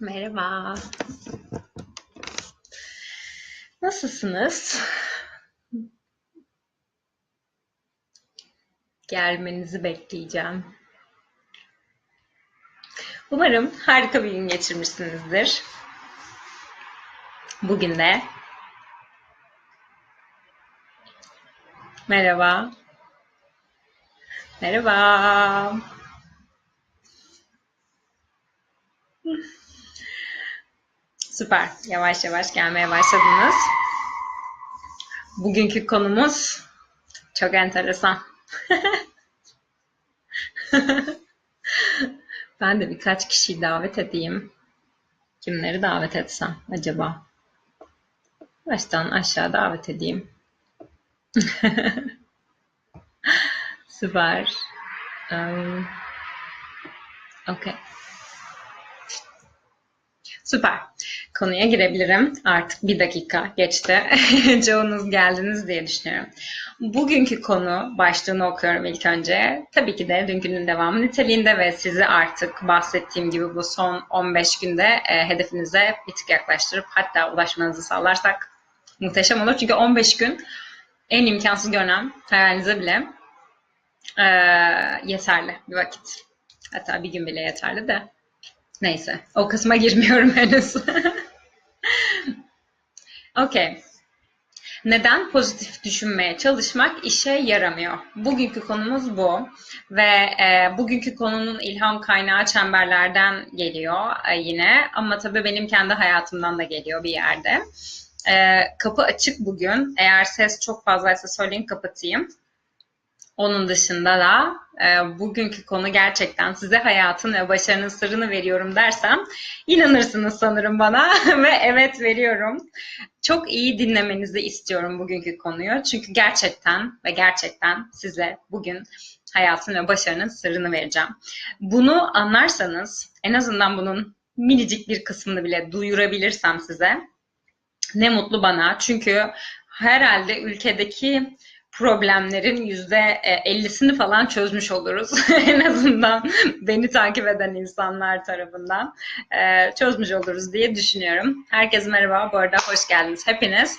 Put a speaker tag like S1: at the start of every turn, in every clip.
S1: Merhaba. Nasılsınız? Gelmenizi bekleyeceğim. Umarım harika bir gün geçirmişsinizdir. Bugün de. Merhaba. Merhaba. Süper. Yavaş yavaş gelmeye başladınız. Bugünkü konumuz çok enteresan. ben de birkaç kişiyi davet edeyim. Kimleri davet etsem acaba? Baştan aşağı davet edeyim. Süper. Um, okay. Süper. Konuya girebilirim. Artık bir dakika geçti. Çoğunuz geldiniz diye düşünüyorum. Bugünkü konu başlığını okuyorum ilk önce. Tabii ki de dünkünün devamı niteliğinde ve sizi artık bahsettiğim gibi bu son 15 günde e, hedefinize bir tık yaklaştırıp hatta ulaşmanızı sağlarsak muhteşem olur. Çünkü 15 gün en imkansız görünen hayalinize bile e, yeterli bir vakit. Hatta bir gün bile yeterli de. Neyse, o kısma girmiyorum henüz. Okey. Neden pozitif düşünmeye çalışmak işe yaramıyor? Bugünkü konumuz bu ve e, bugünkü konunun ilham kaynağı çemberlerden geliyor e, yine ama tabii benim kendi hayatımdan da geliyor bir yerde. E, kapı açık bugün. Eğer ses çok fazlaysa söyleyin kapatayım. Onun dışında da e, bugünkü konu gerçekten size hayatın ve başarının sırrını veriyorum dersem inanırsınız sanırım bana ve evet veriyorum. Çok iyi dinlemenizi istiyorum bugünkü konuyu. Çünkü gerçekten ve gerçekten size bugün hayatın ve başarının sırrını vereceğim. Bunu anlarsanız en azından bunun minicik bir kısmını bile duyurabilirsem size ne mutlu bana. Çünkü herhalde ülkedeki problemlerin yüzde ellisini falan çözmüş oluruz. en azından beni takip eden insanlar tarafından e, çözmüş oluruz diye düşünüyorum. Herkese merhaba. Bu arada hoş geldiniz hepiniz.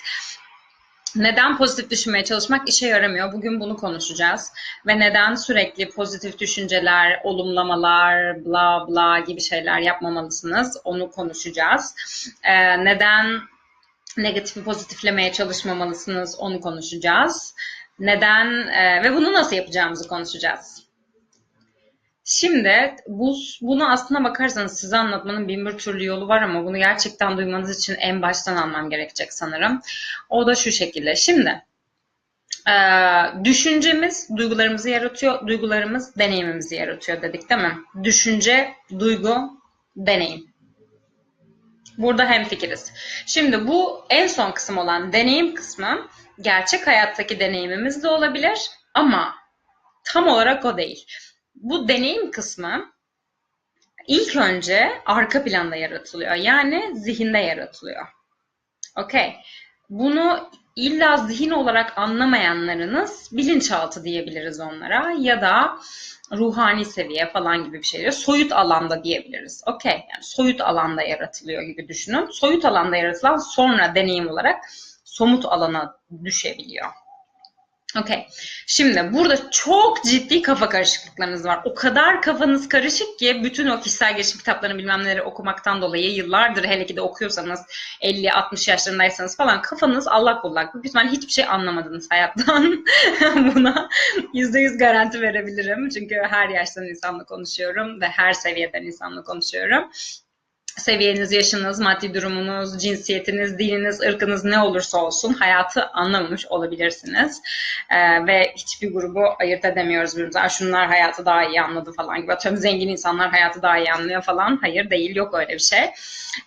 S1: Neden pozitif düşünmeye çalışmak işe yaramıyor? Bugün bunu konuşacağız. Ve neden sürekli pozitif düşünceler, olumlamalar, bla bla gibi şeyler yapmamalısınız? Onu konuşacağız. Ee, neden negatifi pozitiflemeye çalışmamalısınız? Onu konuşacağız. Neden e, ve bunu nasıl yapacağımızı konuşacağız. Şimdi bu, bunu aslına bakarsanız size anlatmanın bin bir türlü yolu var ama bunu gerçekten duymanız için en baştan almam gerekecek sanırım. O da şu şekilde. Şimdi e, düşüncemiz duygularımızı yaratıyor, duygularımız deneyimimizi yaratıyor dedik değil mi? Düşünce, duygu, deneyim. Burada hemfikiriz. Şimdi bu en son kısım olan deneyim kısmı gerçek hayattaki deneyimimiz de olabilir ama tam olarak o değil. Bu deneyim kısmı ilk önce arka planda yaratılıyor. Yani zihinde yaratılıyor. Okey. Bunu illa zihin olarak anlamayanlarınız bilinçaltı diyebiliriz onlara ya da ruhani seviye falan gibi bir şey. Soyut alanda diyebiliriz. Okey. Yani soyut alanda yaratılıyor gibi düşünün. Soyut alanda yaratılan sonra deneyim olarak somut alana düşebiliyor. Okey. Şimdi burada çok ciddi kafa karışıklıklarınız var. O kadar kafanız karışık ki bütün o kişisel gelişim kitaplarını bilmem neleri okumaktan dolayı yıllardır hele ki de okuyorsanız 50-60 yaşlarındaysanız falan kafanız allak bullak. Büyük ihtimalle hiçbir şey anlamadınız hayattan. Buna %100 garanti verebilirim. Çünkü her yaştan insanla konuşuyorum ve her seviyeden insanla konuşuyorum seviyeniz, yaşınız, maddi durumunuz, cinsiyetiniz, dininiz, ırkınız ne olursa olsun hayatı anlamamış olabilirsiniz. Ee, ve hiçbir grubu ayırt edemiyoruz birbirimize. Şunlar hayatı daha iyi anladı falan gibi. Atıyorum zengin insanlar hayatı daha iyi anlıyor falan. Hayır değil, yok öyle bir şey.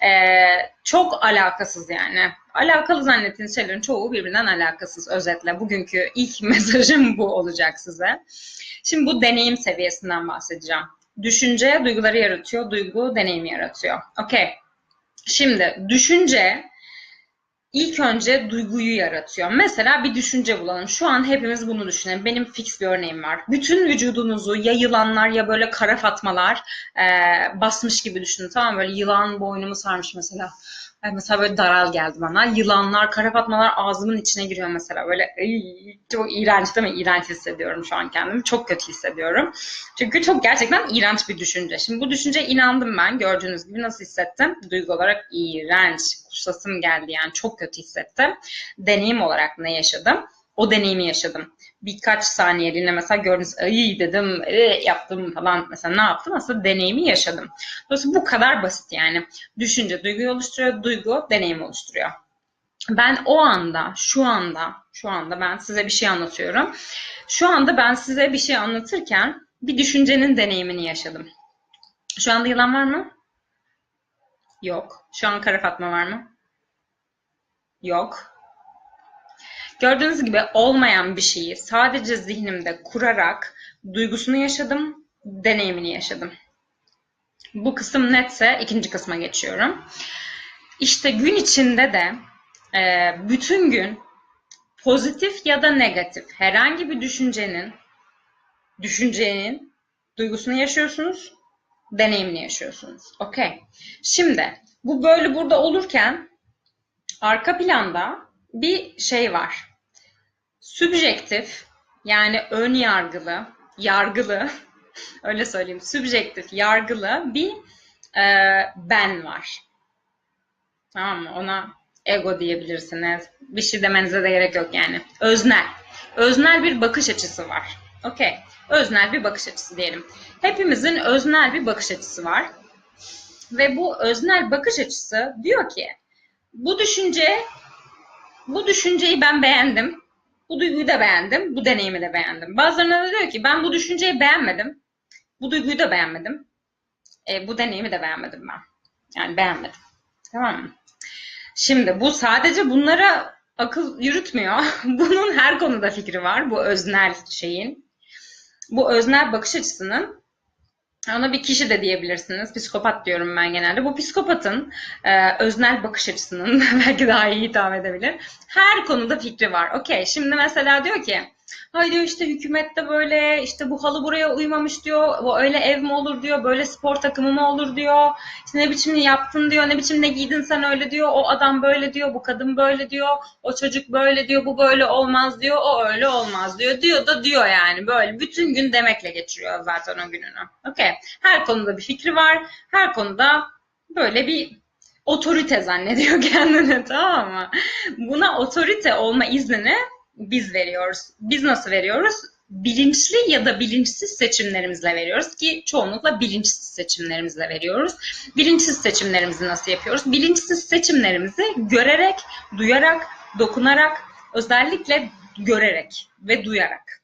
S1: Ee, çok alakasız yani. Alakalı zannettiğiniz şeylerin çoğu birbirinden alakasız özetle. Bugünkü ilk mesajım bu olacak size. Şimdi bu deneyim seviyesinden bahsedeceğim. Düşünce duyguları yaratıyor, duygu deneyimi yaratıyor. Okey. Şimdi düşünce ilk önce duyguyu yaratıyor. Mesela bir düşünce bulalım. Şu an hepimiz bunu düşünelim. Benim fix bir örneğim var. Bütün vücudunuzu ya yılanlar ya böyle kara fatmalar e, basmış gibi düşünün. Tamam? Böyle yılan boynumu sarmış mesela. Mesela böyle daral geldi bana. Yılanlar, kara fatmalar ağzımın içine giriyor mesela. Böyle çok iğrenç değil mi? İğrenç hissediyorum şu an kendimi. Çok kötü hissediyorum. Çünkü çok gerçekten iğrenç bir düşünce. Şimdi bu düşünceye inandım ben. Gördüğünüz gibi nasıl hissettim? Duygu olarak iğrenç. Kusasım geldi yani. Çok kötü hissettim. Deneyim olarak ne yaşadım? O deneyimi yaşadım. Birkaç saniyeliğine mesela gördünüz ay dedim e, yaptım falan mesela ne yaptım aslında deneyimi yaşadım. Dolayısıyla bu kadar basit yani. Düşünce duyguyu oluşturuyor, duygu deneyimi oluşturuyor. Ben o anda, şu anda, şu anda ben size bir şey anlatıyorum. Şu anda ben size bir şey anlatırken bir düşüncenin deneyimini yaşadım. Şu anda yılan var mı? Yok. Şu an kara fatma var mı? Yok. Gördüğünüz gibi olmayan bir şeyi sadece zihnimde kurarak duygusunu yaşadım, deneyimini yaşadım. Bu kısım netse ikinci kısma geçiyorum. İşte gün içinde de e, bütün gün pozitif ya da negatif herhangi bir düşüncenin düşüncenin duygusunu yaşıyorsunuz, deneyimini yaşıyorsunuz. Okey. Şimdi bu böyle burada olurken arka planda bir şey var. Sübjektif yani ön yargılı, yargılı öyle söyleyeyim sübjektif, yargılı bir e, ben var. Tamam mı? Ona ego diyebilirsiniz. Bir şey demenize de gerek yok yani. Öznel. Öznel bir bakış açısı var. Okey. Öznel bir bakış açısı diyelim. Hepimizin öznel bir bakış açısı var. Ve bu öznel bakış açısı diyor ki bu düşünce bu düşünceyi ben beğendim. Bu duyguyu da beğendim. Bu deneyimi de beğendim. Bazılarına da diyor ki ben bu düşünceyi beğenmedim. Bu duyguyu da beğenmedim. E, bu deneyimi de beğenmedim ben. Yani beğenmedim. Tamam mı? Şimdi bu sadece bunlara akıl yürütmüyor. Bunun her konuda fikri var. Bu öznel şeyin. Bu öznel bakış açısının ona bir kişi de diyebilirsiniz. Psikopat diyorum ben genelde. Bu psikopatın e, öznel bakış açısının belki daha iyi hitap edebilir. Her konuda fikri var. Okey. Şimdi mesela diyor ki Hay diyor işte hükümette böyle işte bu halı buraya uymamış diyor. Bu öyle ev mi olur diyor. Böyle spor takımı mı olur diyor. İşte ne biçim yaptın diyor. Ne biçim ne giydin sen öyle diyor. O adam böyle diyor. Bu kadın böyle diyor. O çocuk böyle diyor. Bu böyle olmaz diyor. O öyle olmaz diyor. Diyor da diyor yani. Böyle bütün gün demekle geçiriyor zaten o gününü. Okey. Her konuda bir fikri var. Her konuda böyle bir otorite zannediyor kendini tamam mı? Buna otorite olma iznini biz veriyoruz. Biz nasıl veriyoruz? Bilinçli ya da bilinçsiz seçimlerimizle veriyoruz ki çoğunlukla bilinçsiz seçimlerimizle veriyoruz. Bilinçsiz seçimlerimizi nasıl yapıyoruz? Bilinçsiz seçimlerimizi görerek, duyarak, dokunarak, özellikle görerek ve duyarak.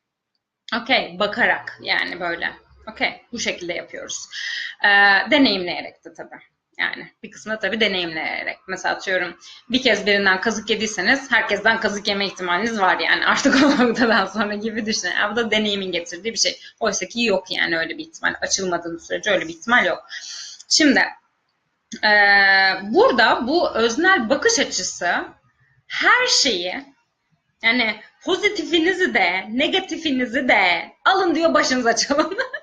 S1: Okey, bakarak yani böyle. Okey, bu şekilde yapıyoruz. Ee, deneyimleyerek de tabii. Yani bir kısmı tabii deneyimleyerek. Mesela atıyorum bir kez birinden kazık yediyseniz herkesten kazık yeme ihtimaliniz var yani artık o noktadan sonra gibi düşünün. Yani bu da deneyimin getirdiği bir şey. Oysa ki yok yani öyle bir ihtimal. Açılmadığın sürece öyle bir ihtimal yok. Şimdi e, burada bu öznel bakış açısı her şeyi yani pozitifinizi de negatifinizi de alın diyor başınıza çalın.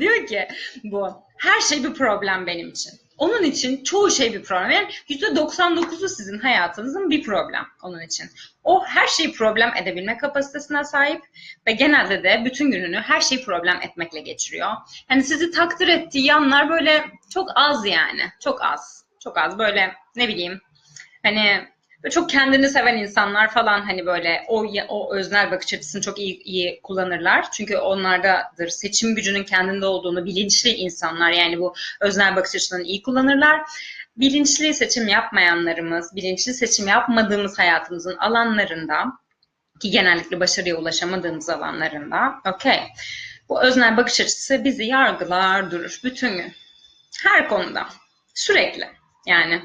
S1: diyor ki bu her şey bir problem benim için. Onun için çoğu şey bir problem. Yani %99'u sizin hayatınızın bir problem onun için. O her şeyi problem edebilme kapasitesine sahip ve genelde de bütün gününü her şeyi problem etmekle geçiriyor. Yani sizi takdir ettiği yanlar böyle çok az yani. Çok az. Çok az böyle ne bileyim hani çok kendini seven insanlar falan hani böyle o o öznel bakış açısını çok iyi iyi kullanırlar. Çünkü onlardadır seçim gücünün kendinde olduğunu bilinçli insanlar yani bu öznel bakış açısını iyi kullanırlar. Bilinçli seçim yapmayanlarımız, bilinçli seçim yapmadığımız hayatımızın alanlarında ki genellikle başarıya ulaşamadığımız alanlarında okey. Bu öznel bakış açısı bizi yargılar durur bütün gün. Her konuda. Sürekli. Yani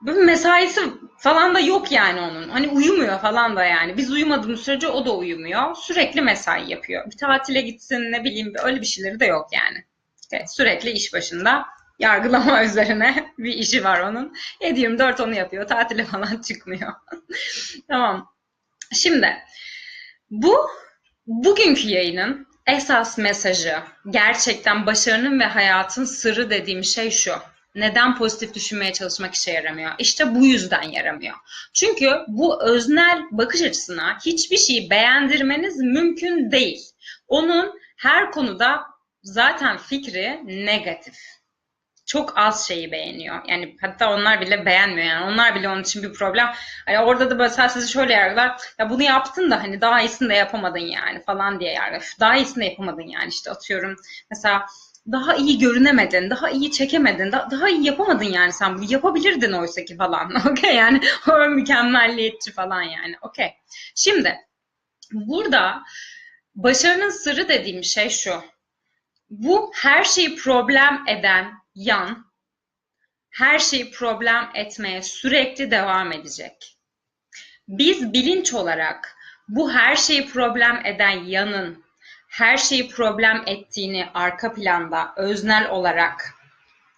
S1: mesaisi falan da yok yani onun. Hani uyumuyor falan da yani. Biz uyumadığımız sürece o da uyumuyor. Sürekli mesai yapıyor. Bir tatile gitsin ne bileyim öyle bir şeyleri de yok yani. Okay, sürekli iş başında Yargılama üzerine bir işi var onun. 7-24 onu yapıyor. Tatile falan çıkmıyor. tamam. Şimdi bu bugünkü yayının esas mesajı gerçekten başarının ve hayatın sırrı dediğim şey şu. Neden pozitif düşünmeye çalışmak işe yaramıyor? İşte bu yüzden yaramıyor. Çünkü bu öznel bakış açısına hiçbir şeyi beğendirmeniz mümkün değil. Onun her konuda zaten fikri negatif. Çok az şeyi beğeniyor. Yani hatta onlar bile beğenmiyor yani. Onlar bile onun için bir problem. Hani orada da mesela sizi şöyle yargılar. Ya bunu yaptın da hani daha iyisini de yapamadın yani falan diye yargılar. Daha iyisini de yapamadın yani işte atıyorum. Mesela daha iyi görünemedin, daha iyi çekemedin, da, daha iyi yapamadın yani sen bunu yapabilirdin oysa ki falan. Okey yani o mükemmelliyetçi falan yani. Okey. Şimdi burada başarının sırrı dediğim şey şu. Bu her şeyi problem eden yan her şeyi problem etmeye sürekli devam edecek. Biz bilinç olarak bu her şeyi problem eden yanın her şeyi problem ettiğini arka planda öznel olarak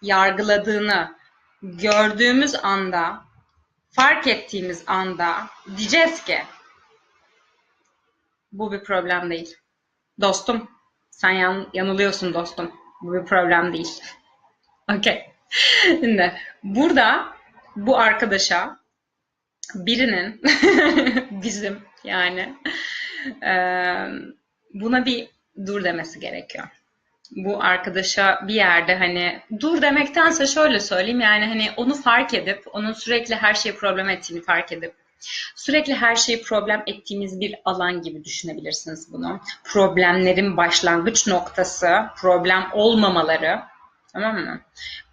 S1: yargıladığını gördüğümüz anda, fark ettiğimiz anda diyeceğiz ki bu bir problem değil. Dostum, sen yan, yanılıyorsun dostum. Bu bir problem değil. Okey. Şimdi burada bu arkadaşa birinin bizim yani eee buna bir dur demesi gerekiyor. Bu arkadaşa bir yerde hani dur demektense şöyle söyleyeyim yani hani onu fark edip onun sürekli her şeyi problem ettiğini fark edip sürekli her şeyi problem ettiğimiz bir alan gibi düşünebilirsiniz bunu. Problemlerin başlangıç noktası, problem olmamaları Tamam mı?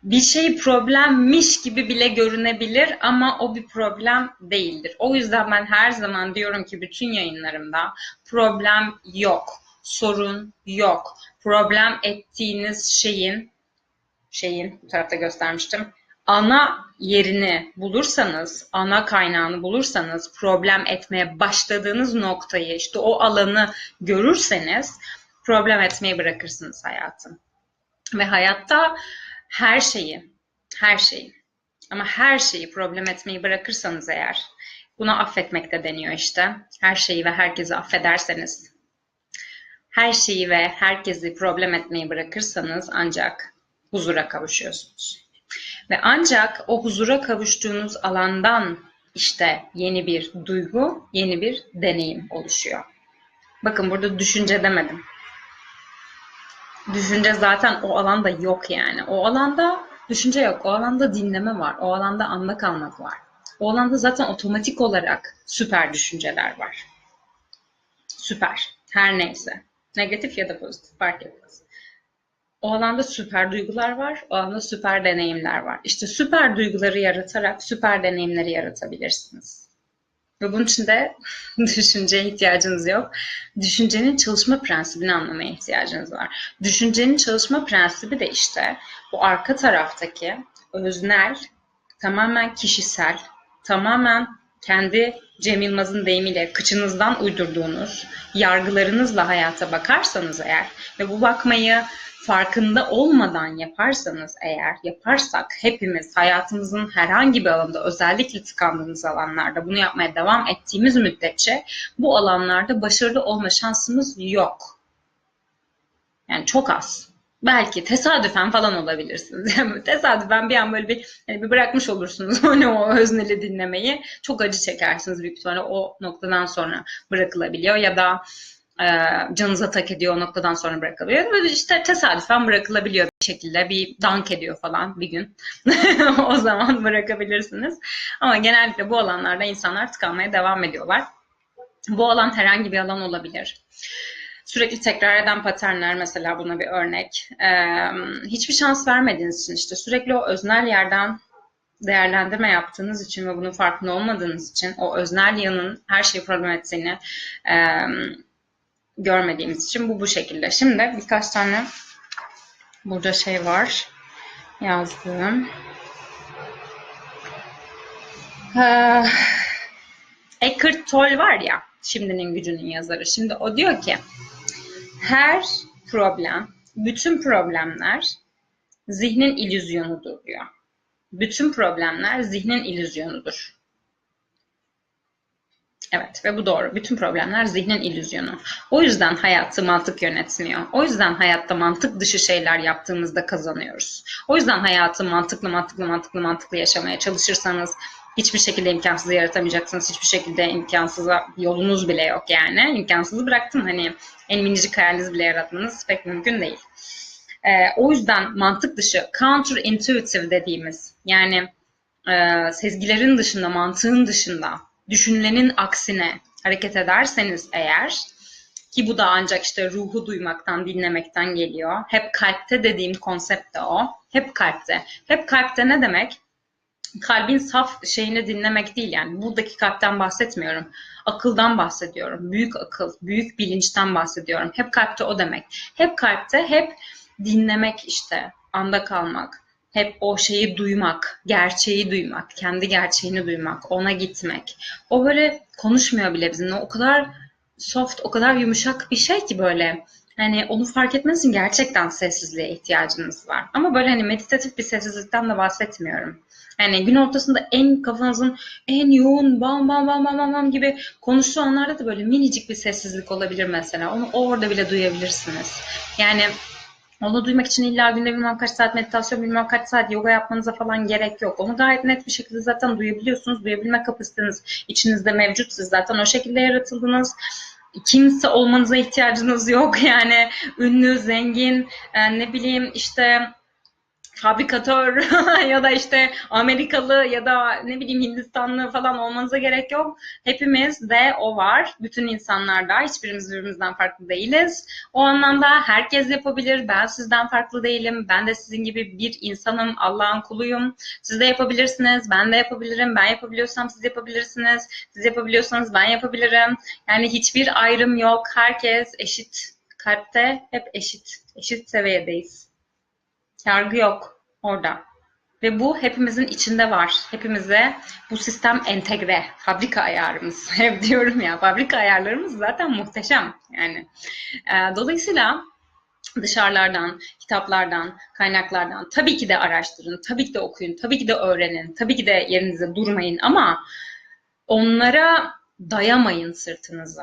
S1: Bir şey problemmiş gibi bile görünebilir ama o bir problem değildir. O yüzden ben her zaman diyorum ki bütün yayınlarımda problem yok, sorun yok. Problem ettiğiniz şeyin şeyin bu tarafta göstermiştim. Ana yerini bulursanız, ana kaynağını bulursanız, problem etmeye başladığınız noktayı, işte o alanı görürseniz problem etmeyi bırakırsınız hayatım. Ve hayatta her şeyi, her şeyi ama her şeyi problem etmeyi bırakırsanız eğer, buna affetmek de deniyor işte. Her şeyi ve herkesi affederseniz, her şeyi ve herkesi problem etmeyi bırakırsanız ancak huzura kavuşuyorsunuz. Ve ancak o huzura kavuştuğunuz alandan işte yeni bir duygu, yeni bir deneyim oluşuyor. Bakın burada düşünce demedim düşünce zaten o alanda yok yani. O alanda düşünce yok. O alanda dinleme var. O alanda anda kalmak var. O alanda zaten otomatik olarak süper düşünceler var. Süper. Her neyse. Negatif ya da pozitif fark etmez. O alanda süper duygular var. O alanda süper deneyimler var. İşte süper duyguları yaratarak süper deneyimleri yaratabilirsiniz. Ve bunun için de düşünceye ihtiyacınız yok. Düşüncenin çalışma prensibini anlamaya ihtiyacınız var. Düşüncenin çalışma prensibi de işte bu arka taraftaki öznel, tamamen kişisel, tamamen kendi Cem Yılmaz'ın deyimiyle kıçınızdan uydurduğunuz yargılarınızla hayata bakarsanız eğer ve bu bakmayı farkında olmadan yaparsanız eğer, yaparsak hepimiz hayatımızın herhangi bir alanda özellikle tıkandığımız alanlarda bunu yapmaya devam ettiğimiz müddetçe bu alanlarda başarılı olma şansımız yok. Yani çok az. Belki tesadüfen falan olabilirsiniz. Tesadüfen bir an böyle bir, hani bir bırakmış olursunuz hani o özneli dinlemeyi. Çok acı çekersiniz büyük ihtimalle o noktadan sonra bırakılabiliyor ya da e, canınıza tak ediyor o noktadan sonra bırakılıyor. Böyle işte tesadüfen bırakılabiliyor bir şekilde bir dank ediyor falan bir gün. o zaman bırakabilirsiniz. Ama genellikle bu alanlarda insanlar tıkanmaya devam ediyorlar. Bu alan herhangi bir alan olabilir. Sürekli tekrar eden paternler mesela buna bir örnek. Ee, hiçbir şans vermediğiniz için işte sürekli o öznel yerden değerlendirme yaptığınız için ve bunun farkında olmadığınız için o öznel yanın her şeyi problem ettiğini e, görmediğimiz için bu bu şekilde. Şimdi birkaç tane burada şey var yazdığım. Ee, Eckhart Tolle var ya Şimdinin Gücünün yazarı. Şimdi o diyor ki her problem, bütün problemler zihnin illüzyonudur diyor. Bütün problemler zihnin illüzyonudur. Evet ve bu doğru. Bütün problemler zihnin illüzyonu. O yüzden hayatı mantık yönetmiyor. O yüzden hayatta mantık dışı şeyler yaptığımızda kazanıyoruz. O yüzden hayatı mantıklı mantıklı mantıklı mantıklı yaşamaya çalışırsanız hiçbir şekilde imkansızı yaratamayacaksınız. Hiçbir şekilde imkansıza yolunuz bile yok yani. İmkansızı bıraktım hani en minicik hayalinizi bile yaratmanız pek mümkün değil. Ee, o yüzden mantık dışı counterintuitive dediğimiz yani e, sezgilerin dışında, mantığın dışında düşünülenin aksine hareket ederseniz eğer ki bu da ancak işte ruhu duymaktan, dinlemekten geliyor. Hep kalpte dediğim konsept de o. Hep kalpte. Hep kalpte ne demek? Kalbin saf şeyini dinlemek değil yani. Buradaki kalpten bahsetmiyorum. Akıldan bahsediyorum. Büyük akıl, büyük bilinçten bahsediyorum. Hep kalpte o demek. Hep kalpte, hep dinlemek işte, anda kalmak hep o şeyi duymak, gerçeği duymak, kendi gerçeğini duymak, ona gitmek. O böyle konuşmuyor bile bizimle. O kadar soft, o kadar yumuşak bir şey ki böyle. Hani onu fark etmeniz gerçekten sessizliğe ihtiyacınız var. Ama böyle hani meditatif bir sessizlikten de bahsetmiyorum. Yani gün ortasında en kafanızın en yoğun bam bam bam bam bam, gibi konuştuğu anlarda da böyle minicik bir sessizlik olabilir mesela. Onu orada bile duyabilirsiniz. Yani onu duymak için illa günde bilmem kaç saat meditasyon, bilmem kaç saat yoga yapmanıza falan gerek yok. Onu gayet net bir şekilde zaten duyabiliyorsunuz. Duyabilme kapasiteniz içinizde mevcut. Siz zaten o şekilde yaratıldınız kimse olmanıza ihtiyacınız yok yani ünlü, zengin, e, ne bileyim işte fabrikatör ya da işte Amerikalı ya da ne bileyim Hindistanlı falan olmanıza gerek yok. Hepimiz de o var. Bütün insanlarda hiçbirimiz birbirimizden farklı değiliz. O anlamda herkes yapabilir. Ben sizden farklı değilim. Ben de sizin gibi bir insanım. Allah'ın kuluyum. Siz de yapabilirsiniz. Ben de yapabilirim. Ben yapabiliyorsam siz yapabilirsiniz. Siz yapabiliyorsanız ben yapabilirim. Yani hiçbir ayrım yok. Herkes eşit. Kalpte hep eşit. Eşit seviyedeyiz. Yargı yok orada. Ve bu hepimizin içinde var. Hepimize bu sistem entegre. Fabrika ayarımız. Hep diyorum ya fabrika ayarlarımız zaten muhteşem. Yani e, dolayısıyla dışarılardan, kitaplardan, kaynaklardan tabii ki de araştırın, tabii ki de okuyun, tabii ki de öğrenin, tabii ki de yerinize durmayın ama onlara dayamayın sırtınızı.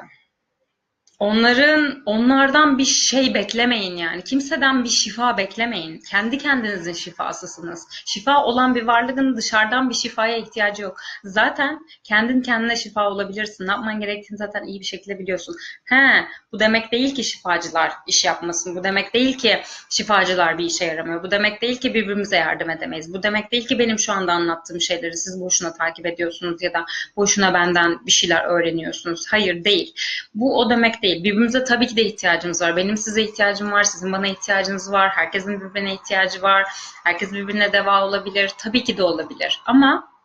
S1: Onların onlardan bir şey beklemeyin yani. Kimseden bir şifa beklemeyin. Kendi kendinizin şifasısınız. Şifa olan bir varlığın dışarıdan bir şifaya ihtiyacı yok. Zaten kendin kendine şifa olabilirsin. Ne yapman gerektiğini zaten iyi bir şekilde biliyorsun. He, bu demek değil ki şifacılar iş yapmasın. Bu demek değil ki şifacılar bir işe yaramıyor. Bu demek değil ki birbirimize yardım edemeyiz. Bu demek değil ki benim şu anda anlattığım şeyleri siz boşuna takip ediyorsunuz ya da boşuna benden bir şeyler öğreniyorsunuz. Hayır değil. Bu o demek değil değil. Birbirimize tabii ki de ihtiyacımız var. Benim size ihtiyacım var, sizin bana ihtiyacınız var. Herkesin birbirine ihtiyacı var. Herkes birbirine deva olabilir. Tabii ki de olabilir. Ama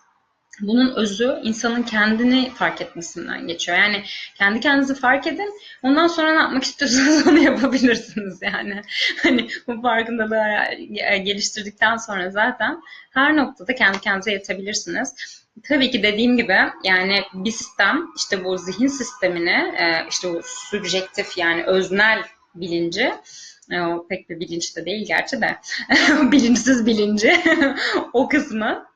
S1: bunun özü insanın kendini fark etmesinden geçiyor. Yani kendi kendinizi fark edin. Ondan sonra ne yapmak istiyorsanız onu yapabilirsiniz yani. Hani bu farkındalığı geliştirdikten sonra zaten her noktada kendi kendinize yetebilirsiniz. Tabii ki dediğim gibi yani bir sistem işte bu zihin sistemini e, işte bu subjektif yani öznel bilinci e, o pek bir bilinç de değil gerçi de bilinçsiz bilinci o kısmı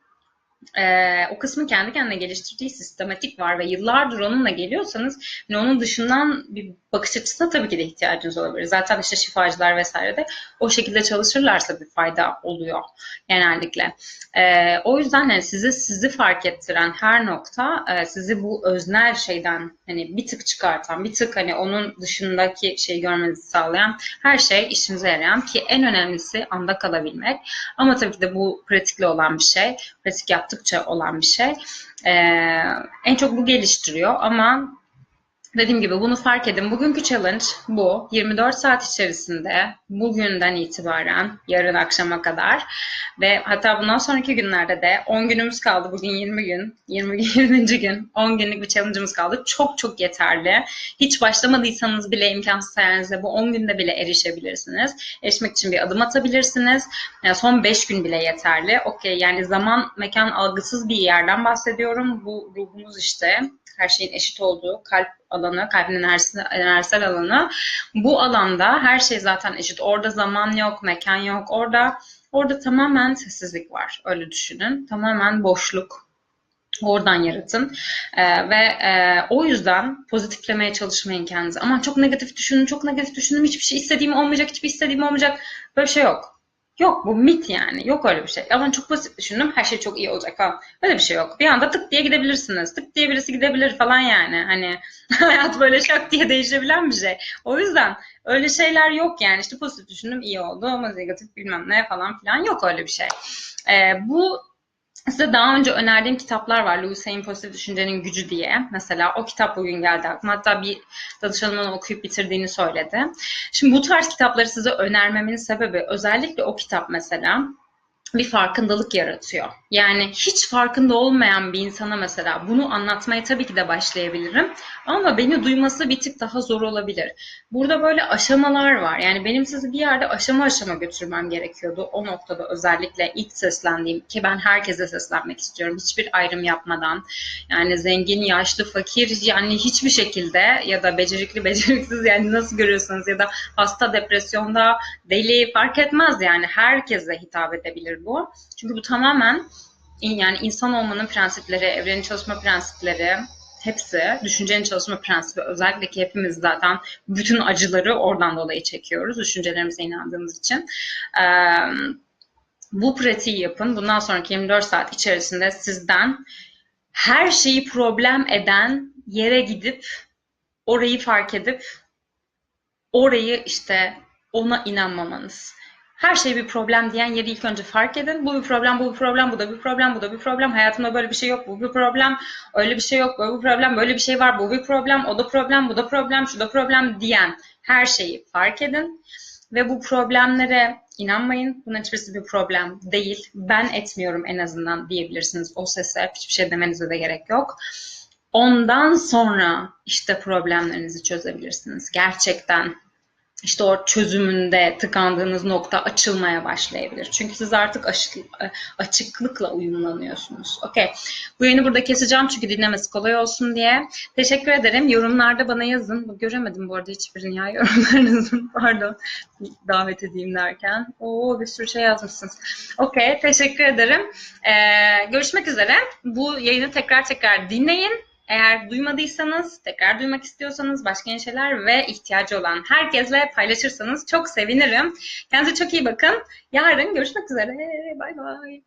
S1: e, o kısmı kendi kendine geliştirdiği sistematik var ve yıllardır onunla geliyorsanız yani onun dışından bir bakış açısına tabii ki de ihtiyacınız olabilir. Zaten işte şifacılar vesaire de o şekilde çalışırlarsa bir fayda oluyor genellikle. E, o yüzden yani sizi sizi fark ettiren her nokta e, sizi bu öznel şeyden hani bir tık çıkartan, bir tık hani onun dışındaki şeyi görmenizi sağlayan her şey işinize yarayan ki en önemlisi anda kalabilmek. Ama tabii ki de bu pratikle olan bir şey. Pratik yaptıkça olan bir şey. Ee, en çok bu geliştiriyor ama Dediğim gibi bunu fark edin. Bugünkü challenge bu. 24 saat içerisinde bugünden itibaren yarın akşama kadar ve hatta bundan sonraki günlerde de 10 günümüz kaldı. Bugün 20 gün, 20 gün, 20. gün 10 günlük bir challenge'ımız kaldı. Çok çok yeterli. Hiç başlamadıysanız bile imkansız hayalinize bu 10 günde bile erişebilirsiniz. Erişmek için bir adım atabilirsiniz. Yani son 5 gün bile yeterli. Okey yani zaman mekan algısız bir yerden bahsediyorum. Bu ruhumuz işte her şeyin eşit olduğu kalp alanı, kalbin enerjisi, enerjisel alanı. Bu alanda her şey zaten eşit. Orada zaman yok, mekan yok. Orada Orada tamamen sessizlik var. Öyle düşünün. Tamamen boşluk. Oradan yaratın. Ee, ve e, o yüzden pozitiflemeye çalışmayın kendinizi. Aman çok negatif düşünün, çok negatif düşündüm. Hiçbir şey istediğim olmayacak, hiçbir istediğim olmayacak. Böyle şey yok. Yok bu mit yani. Yok öyle bir şey. Aman çok basit düşündüm. Her şey çok iyi olacak falan. Böyle bir şey yok. Bir anda tık diye gidebilirsiniz. Tık diye birisi gidebilir falan yani. Hani hayat böyle şak diye değişebilen bir şey. O yüzden öyle şeyler yok yani. İşte pozitif düşündüm iyi oldu ama negatif bilmem ne falan filan yok öyle bir şey. Ee, bu Size daha önce önerdiğim kitaplar var. Louis Hay'in Pozitif Düşüncenin Gücü diye. Mesela o kitap bugün geldi aklıma. Hatta bir danışanımın onu okuyup bitirdiğini söyledi. Şimdi bu tarz kitapları size önermemin sebebi özellikle o kitap mesela bir farkındalık yaratıyor. Yani hiç farkında olmayan bir insana mesela bunu anlatmaya tabii ki de başlayabilirim. Ama beni duyması bir tık daha zor olabilir. Burada böyle aşamalar var. Yani benim sizi bir yerde aşama aşama götürmem gerekiyordu. O noktada özellikle ilk seslendiğim ki ben herkese seslenmek istiyorum. Hiçbir ayrım yapmadan. Yani zengin, yaşlı, fakir yani hiçbir şekilde ya da becerikli, beceriksiz yani nasıl görüyorsanız ya da hasta, depresyonda, deli fark etmez yani herkese hitap edebilir bu. Çünkü bu tamamen yani insan olmanın prensipleri, evrenin çalışma prensipleri, hepsi düşüncenin çalışma prensibi özellikle ki hepimiz zaten bütün acıları oradan dolayı çekiyoruz düşüncelerimize inandığımız için. Ee, bu pratiği yapın. Bundan sonraki 24 saat içerisinde sizden her şeyi problem eden yere gidip orayı fark edip orayı işte ona inanmamanız. Her şey bir problem diyen yeri ilk önce fark edin. Bu bir problem, bu bir problem, bu da bir problem, bu da bir problem. Hayatımda böyle bir şey yok, bu bir problem. Öyle bir şey yok, böyle bir problem, böyle bir şey var, bu bir problem, o da problem, bu da problem, şu da problem diyen her şeyi fark edin. Ve bu problemlere inanmayın. Bunların hiçbirisi bir problem değil. Ben etmiyorum en azından diyebilirsiniz o sese. Hiçbir şey demenize de gerek yok. Ondan sonra işte problemlerinizi çözebilirsiniz. Gerçekten işte o çözümünde tıkandığınız nokta açılmaya başlayabilir. Çünkü siz artık açık, açıklıkla uyumlanıyorsunuz. Okey. Bu yayını burada keseceğim çünkü dinlemesi kolay olsun diye. Teşekkür ederim. Yorumlarda bana yazın. Göremedim bu arada hiçbirini ya yorumlarınızın. Pardon. Davet edeyim derken. Oo bir sürü şey yazmışsınız. Okey. Teşekkür ederim. Ee, görüşmek üzere. Bu yayını tekrar tekrar dinleyin. Eğer duymadıysanız, tekrar duymak istiyorsanız başka yeni şeyler ve ihtiyacı olan herkesle paylaşırsanız çok sevinirim. Kendinize çok iyi bakın. Yarın görüşmek üzere. Bay bay.